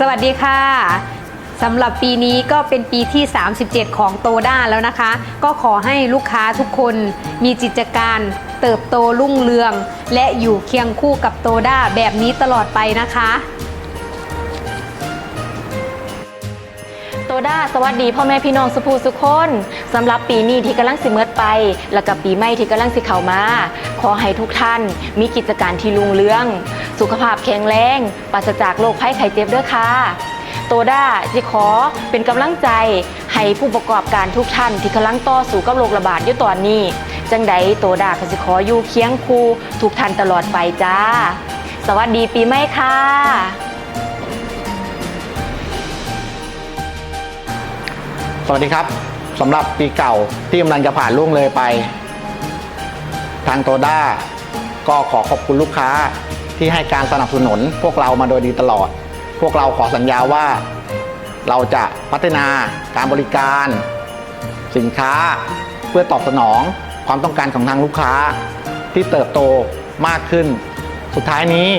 สวัสดีค่ะสำหรับปีนี้ก็เป็นปีที่ 37 ของโตด้าแล้วนะคะ ก็ขอให้ลูกค้าทุกคนมีจิตการเติบโตรุ่งเรือง และอยู่เคียงคู่กับโตด้าแบบนี้ตลอดไปนะคะ ดาสวัสดีพ่อแม่พี่น้องสุภูสุคนสำหรับปีนี้ที่กำลังสิเมิดไป แล้วกับปีใหม่ที่กำลังสิเข้ามา ขอให้ทุกท่านมีกิจการที่รุ่งเรือง สุขภาพแข็งแรงปราศจากโรคภัยไข้เจ็บเด้อค่ะโตด้าที่ขอเป็นกำลังใจให้ผู้ประกอบการทุกท่านที่กำลังต่อสู้กับโรคระบาดอยู่ตอนนี้ จังใดโตด้าก็สิขออยู่เคียงคู่ทุกท่านตลอดไปจ้า สวัสดีปีใหม่ค่ะ สวัสดีครับสำหรับปีเก่าที่กำลังจะผ่านล่วงเลยไป ทางโตด้าก็ขอขอบคุณลูกค้าที่ให้การสนับสนุนพวกเรามาโดยดีตลอด พวกเราขอสัญญาว่า เราจะพัฒนาการบริการ สินค้าเพื่อตอบสนองความต้องการของทางลูกค้าที่เติบโตมากขึ้น สุดท้ายนี้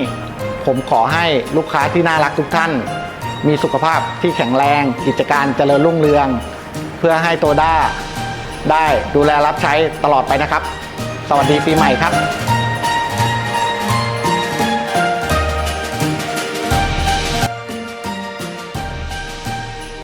ผมขอให้ลูกค้าที่น่ารักทุกท่าน มีสุขภาพที่แข็งแรง กิจการเจริญรุ่งเรือง เพื่อให้โตด้าได้ดูแลรับใช้ตลอดไปนะครับ สวัสดีปีใหม่ครับ